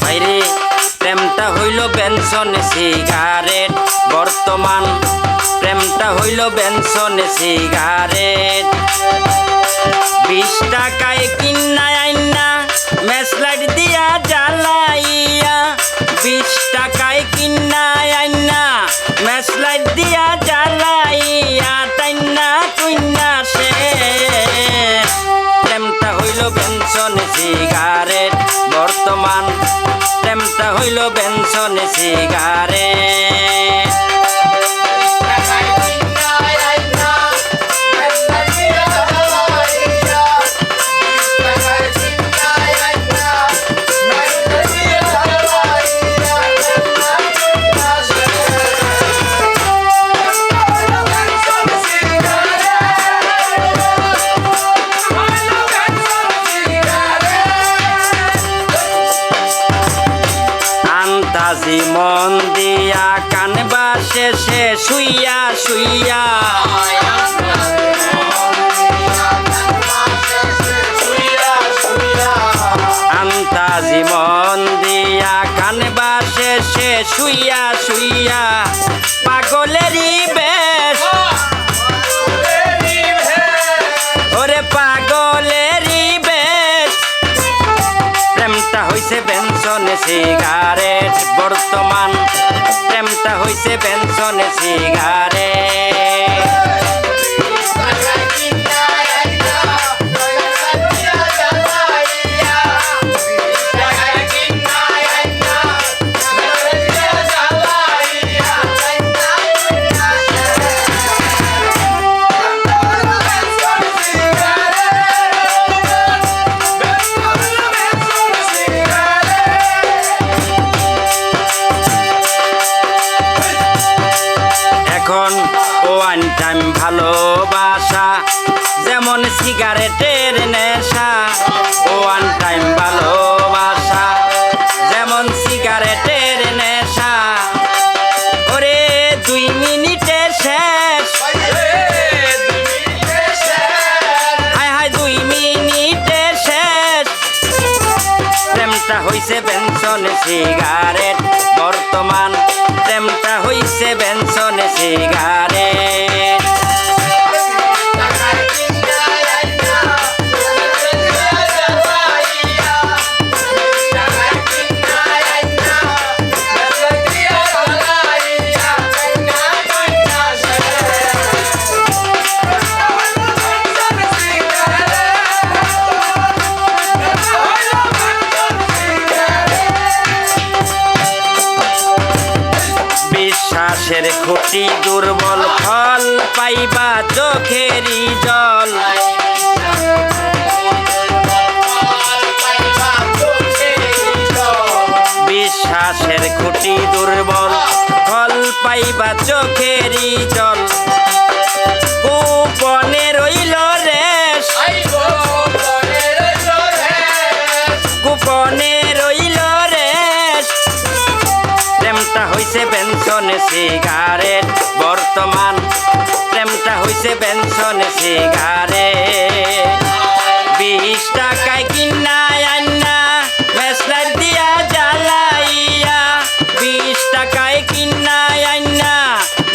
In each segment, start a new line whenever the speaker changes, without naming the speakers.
ভাইরে প্রেমটা হইল বেনসন সিগারেট। বর্তমান প্রেমটা হইল বেনসন সিগারেট। বিশ টাকায় কিনা আইনা, মেসলাইট দিয়া প্রেমটা হইল বেনসন সিগারেট আন্তাজি মন দিয়া কানবা শেষে শুইয়া শুইয়া। সিগারেট বর্তমান প্রেমটা হইছে পেনশনে সিগারেট। ভালোবাসা, যেমন সিগারেটের নেশা ওয়ান টাইম ভালোবাসা, যেমন সিগারেটের নেশা। ওরে, দুই মিনিটে শেষ। হায় হায়, দুই মিনিটে শেষ। প্রেমটা হইছে বেনসনে সিগারেট বর্তমান প্রেমটা হইছে বেনসনে সিগারেট বিশ্বাসের খুঁটি দুর্বল ফল পাইবা চোখেরই জল। বিশ্বাসের খুঁটি দুর্বল ফল পাইবা চোখেরই জল। বেনসনে সিগারেট। বর্তমান প্রেমটা হইছে বেনসনে সিগারেট। বিশ টাকায় কিনা আন্না মেসলার দিয়া জ্বালাইয়া। বিশ টাকায় কিনা আন্না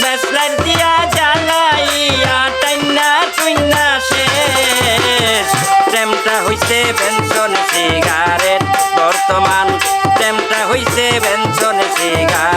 মেসলার দিয়া জ্বালাইয়া, টাইনা টুইনা শেষ। প্রেমটা হইছে বেনসন সিগারেট। বর্তমান প্রেমটা হইছে বেনসন সিগারেট।